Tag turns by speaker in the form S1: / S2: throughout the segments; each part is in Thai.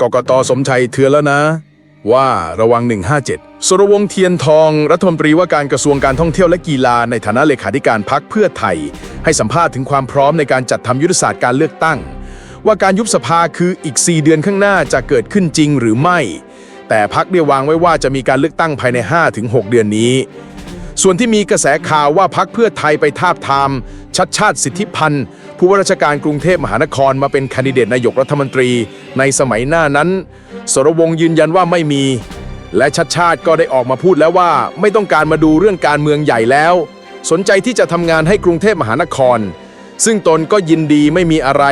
S1: กกตสมชัยเทือนแล้วนะ ว่าระวัง 157 สรวงเทียนทอง รัฐมนตรีว่าการกระทรวงการท่องเที่ยวและกีฬาในฐานะเลขาธิการพักเพื่อไทย ให้สัมภาษณ์ถึงความพร้อมในการจัดทำยุทธศาสตร์การเลือกตั้ง ว่าการยุบสภาคืออีก 4 เดือนข้างหน้าจะเกิดขึ้นจริงหรือไม่ แต่พักได้วางไว้ว่าจะมีการเลือกตั้งภายใน 5-6 เดือนนี้ ส่วนที่มีกระแสข่าวว่าพักเพื่อไทยไปทาบทาม ชัดชาติสิทธิพันธ์ ผู้ว่าราชการกรุงเทพมหานครมาเป็นคนดิเดตนายกรัฐมนตรีในสมัยหน้านั้น สรวงศ์ยืนยันว่าไม่มี และชัดชาติก็ได้ออกมาพูดแล้วว่าไม่ต้องการมาดูเรื่องการเมืองใหญ่แล้ว สนใจที่จะทำงานให้กรุงเทพมหานคร ซึ่งตนก็ยินดีไม่มีอะไร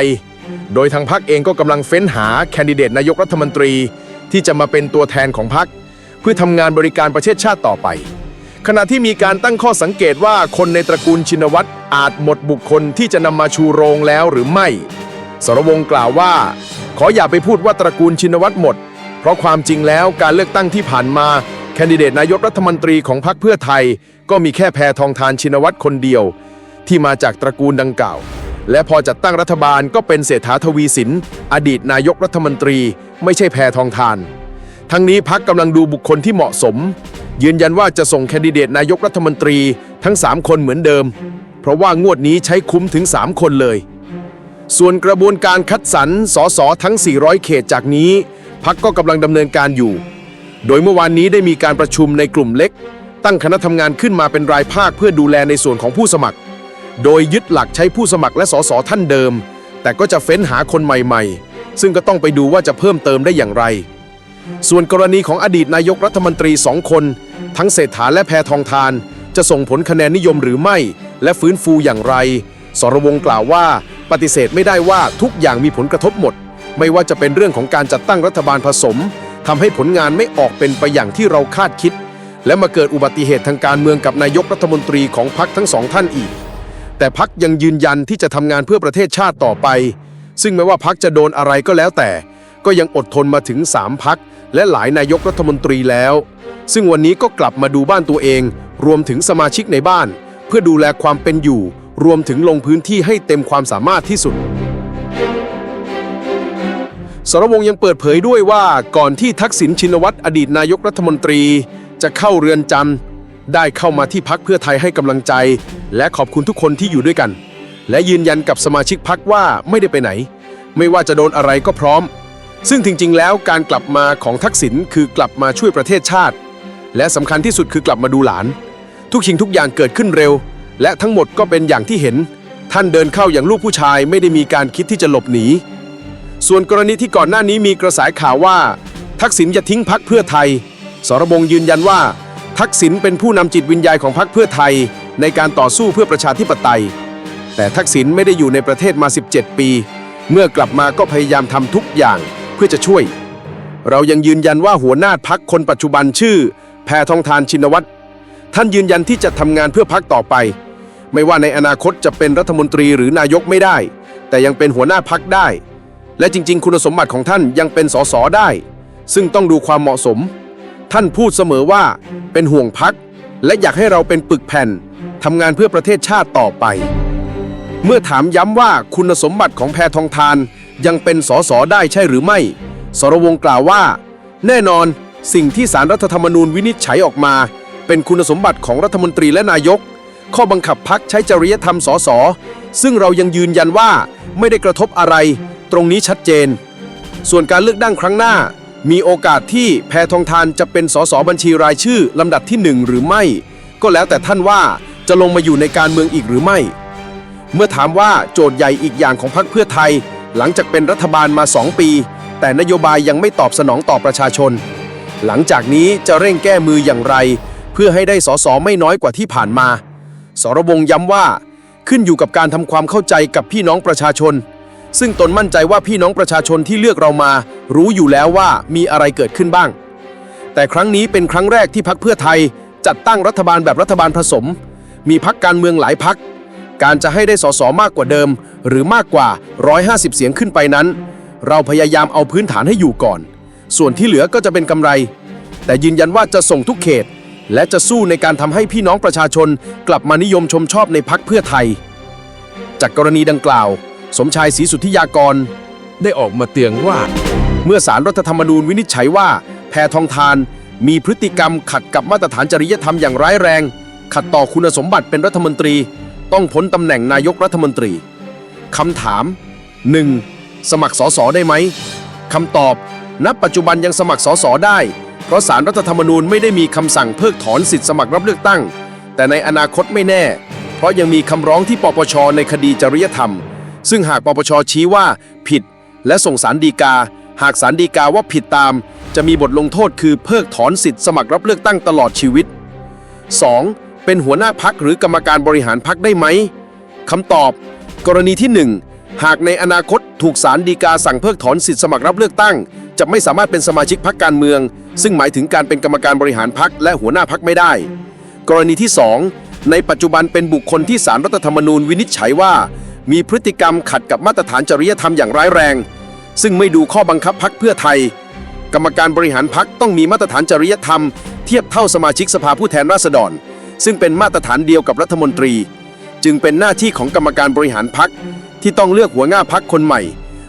S1: โดยทางพักเองก็กำลังเฟ้นหาแคนดิเดตนายกรัฐมนตรี ที่จะมาเป็นตัวแทนของพักเพื่อทำงานบริการประเทศชาติต่อไป ขณะที่มีการตั้งข้อสังเกตว่าคนในตระกูลชินวัตรอาจหมดบุคคลที่จะนำมาชูโรงแล้วหรือไม่ สรวงกล่าวว่า ขออย่าไปพูดว่าตระกูลชินวัตรหมด เพราะความจริงแล้วการเลือกตั้งที่ผ่านมา แคนดิเดตนายกรัฐมนตรีของพรรคเพื่อไทย ก็มีแค่แพทองทานชินวัตรคนเดียว ที่มาจากตระกูลดังกล่าว และพอจัดตั้งรัฐบาลก็เป็นเศรษฐาทวีสิน อดีตนายกรัฐมนตรี ไม่ใช่แพทองทาน ทั้งนี้พักกำลังดูบุคคลที่เหมาะสม ยืนยันว่าจะส่งแคนดิเดตนายกรัฐมนตรีทั้ง 3 คนเหมือนเดิม เพราะว่างวดนี้ใช้คุ้มถึง 3 คนเลย ส่วนกระบวนการคัดสรรสสทั้ง 400 เขตจากนี้ พักก็กำลังดำเนินการอยู่ โดยเมื่อวานนี้ได้มีการประชุมในกลุ่มเล็ก ตั้งคณะทำงานขึ้นมาเป็นรายภาคเพื่อดูแลในส่วนของผู้สมัคร โดยยึดหลักใช้ผู้สมัครและสสท่านเดิม แต่ก็จะเฟ้นหาคนใหม่ ๆ ซึ่งก็ต้องไปดูว่าจะเพิ่มเติมได้อย่างไร ส่วนกรณีของอดีตนายกรัฐมนตรีสองคน ทั้งเศรษฐาและแพทองทาน จะส่งผลคะแนนนิยมหรือไม่ และฟื้นฟูอย่างไร สรวงกล่าวว่า ปฏิเสธไม่ได้ว่าทุกอย่างมีผลกระทบหมด ไม่ว่าจะเป็นเรื่องของการจัดตั้งรัฐบาลผสมทำให้ผลงานไม่ออกเป็นไปอย่างที่เราคาดคิด และมาเกิดอุบัติเหตุทางการเมืองกับนายกรัฐมนตรีของพรรคทั้งสองท่านอีก แต่พักยังยืนยันที่จะทำงานเพื่อประเทศชาติต่อไป ซึ่งแม้ว่าพักจะโดนอะไรก็แล้วแต่ ก็ยังอดทนมาถึง 3 พัก และหลายนายกรัฐมนตรีแล้ว ซึ่งวันนี้ก็กลับมาดูบ้านตัวเอง รวมถึงสมาชิกในบ้าน เพื่อดูแลความเป็นอยู่ รวมถึงลงพื้นที่ให้เต็มความสามารถที่สุดสรวงยังเปิดเผยด้วยว่าก่อนที่ทักษิณชินวัตรอดีตนายกรัฐมนตรี จะเข้าเรือนจำได้เข้ามาที่พักเพื่อไทยให้กำลังใจ และขอบคุณทุกคนที่อยู่ด้วยกัน และยืนยันกับสมาชิกพักว่าไม่ได้ไปไหน ไม่ว่าจะโดนอะไรก็พร้อม ซึ่งจริง ๆ แล้วการกลับมาของทักษิณคือกลับมาช่วยประเทศชาติ และสำคัญที่สุดคือกลับมาดูหลาน ทุกสิ่งทุกอย่างเกิดขึ้นเร็ว และทั้งหมดก็เป็นอย่างที่เห็น ท่านเดินเข้าอย่างลูกผู้ชายไม่ได้มีการคิดที่จะหลบหนี ส่วนกรณีที่ก่อนหน้านี้มีกระแสข่าวว่า ทักษิณจะทิ้งพักเพื่อไทย สรบงยืนยันว่า ทักษิณเป็นผู้นำจิตวิญญาณของพักเพื่อไทย ในการต่อสู้เพื่อประชาธิปไตย แต่ทักษิณไม่ได้อยู่ในประเทศมา 17 ปี เมื่อกลับมาก็พยายามทำทุกอย่าง เพื่อจะช่วย เรายังยืนยันว่าหัวหน้าพักคนปัจจุบันชื่อ แพทองทานชินวัตรท่านยืนยันที่จะทำงานเพื่อพักต่อไป ไม่ว่าในอนาคตจะเป็นรัฐมนตรีหรือนายกไม่ได้ แต่ยังเป็นหัวหน้าพักได้ และจริง ๆ คุณสมบัติของท่านยังเป็นสสได้ ซึ่งต้องดูความเหมาะสม ท่านพูดเสมอว่าเป็นห่วงพัก และอยากให้เราเป็นปึกแผ่นทำงานเพื่อประเทศชาติต่อไป เมื่อถามย้ำว่าคุณสมบัติของแพทองทาน ยังเป็นสสได้ใช่หรือไม่ สรวงกล่าวว่า แน่นอนสิ่งที่สารรัฐธรรมนูญวินิจฉัยออกมา เป็นคุณสมบัติของรัฐมนตรีและนายก ข้อบังคับพักใช้จริยธรรมสสซึ่งเรายังยืนยันว่าไม่ได้กระทบอะไร ตรงนี้ชัดเจน ส่วนการเลือกตั้งครั้งหน้า มีโอกาสที่แพทองทานจะเป็นสสบัญชีรายชื่อลำดับที่หนึ่งหรือไม่ ก็แล้วแต่ท่านว่าจะลงมาอยู่ในการเมืองอีกหรือไม่ เมื่อถามว่าโจทย์ใหญ่อีกอย่างของพรรคเพื่อไทย หลังจากเป็นรัฐบาลมา 2 ปี แต่นโยบายยังไม่ตอบสนองต่อประชาชน หลังจากนี้จะเร่งแก้มืออย่างไร เพื่อให้ได้สสไม่น้อยกว่าที่ผ่านมา สรวงย้ำว่า ขึ้นอยู่กับการทำความเข้าใจกับพี่น้องประชาชน ซึ่งตนมั่นใจว่าพี่น้องประชาชนที่เลือกเรามา รู้อยู่แล้วว่ามีอะไรเกิดขึ้นบ้าง แต่ครั้งนี้เป็นครั้งแรกที่พักเพื่อไทย จัดตั้งรัฐบาลแบบรัฐบาลผสม มีพักการเมืองหลายพักการจะให้ได้สสมากกว่าเดิม หรือมากกว่า 150 เสียงขึ้นไปนั้น เราพยายามเอาพื้นฐานให้อยู่ก่อน ส่วนที่เหลือก็จะเป็นกำไร แต่ยืนยันว่าจะส่งทุกเขต และจะสู้ในการทำให้พี่น้องประชาชน กลับมานิยมชมชอบในพักเพื่อไทย จากกรณีดังกล่าว สมชายศรีสุทธิยากร
S2: ได้ออกมาเตือนว่า เมื่อสารรัฐธรรมนูญวินิจฉัยว่า แพทองทาน มีพฤติกรรมขัดกับมาตรฐานจริยธรรมอย่างร้ายแรง ขัดต่อคุณสมบัติเป็นรัฐมนตรี ต้องพ้นตำแหน่งนายกรัฐมนตรี คำถาม 1. สมัครสสได้ไหมคำตอบ ณ ปัจจุบันยังสมัครสสได้ เพราะสารรัฐธรรมนูญไม่ได้มีคำสั่งเพิกถอนสิทธิสมัครรับเลือกตั้ง แต่ในอนาคตไม่แน่ เพราะยังมีคำร้องที่ปปชในคดีจริยธรรม ซึ่งหากปปชชี้ว่าผิด และส่งสารดีกา หากสารดีกาว่าผิดตาม จะมีบทลงโทษคือเพิกถอนสิทธิสมัครรับเลือกตั้งตลอดชีวิต 2. เป็นหัวหน้าพักหรือกรรมการบริหารพักได้ไหมคำตอบ กรณีที่ 1 หากในอนาคตถูกศาลฎีกาสั่งเพิกถอนสิทธิสมัครรับเลือกตั้ง จะไม่สามารถเป็นสมาชิกพักการเมือง ซึ่งหมายถึงการเป็นกรรมการบริหารพักและหัวหน้าพักไม่ได้ กรณีที่ 2 ในปัจจุบันเป็นบุคคลที่สารรัฐธรรมนูญวินิจฉัยว่า มีพฤติกรรมขัดกับมาตรฐานจริยธรรมอย่างร้ายแรง ซึ่งไม่ดูข้อบังคับพักเพื่อไทย กรรมการบริหารพักต้องมีมาตรฐานจริยธรรม เทียบเท่าสมาชิกสภาผู้แทนราษฎร ซึ่งเป็นมาตรฐานเดียวกับรัฐมนตรี จึงเป็นหน้าที่ของกรรมการบริหารพักที่ต้องเลือกหัวหน้าพักคนใหม่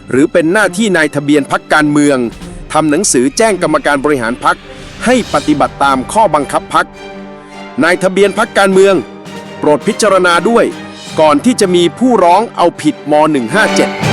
S2: หรือเป็นหน้าที่นายทะเบียนพักการเมืองทำหนังสือแจ้งกรรมการบริหารพักให้ปฏิบัติตามข้อบังคับพักนายทะเบียนพักการเมือง โปรดพิจารณาด้วย ก่อนที่จะมีผู้ร้องเอาผิดม .157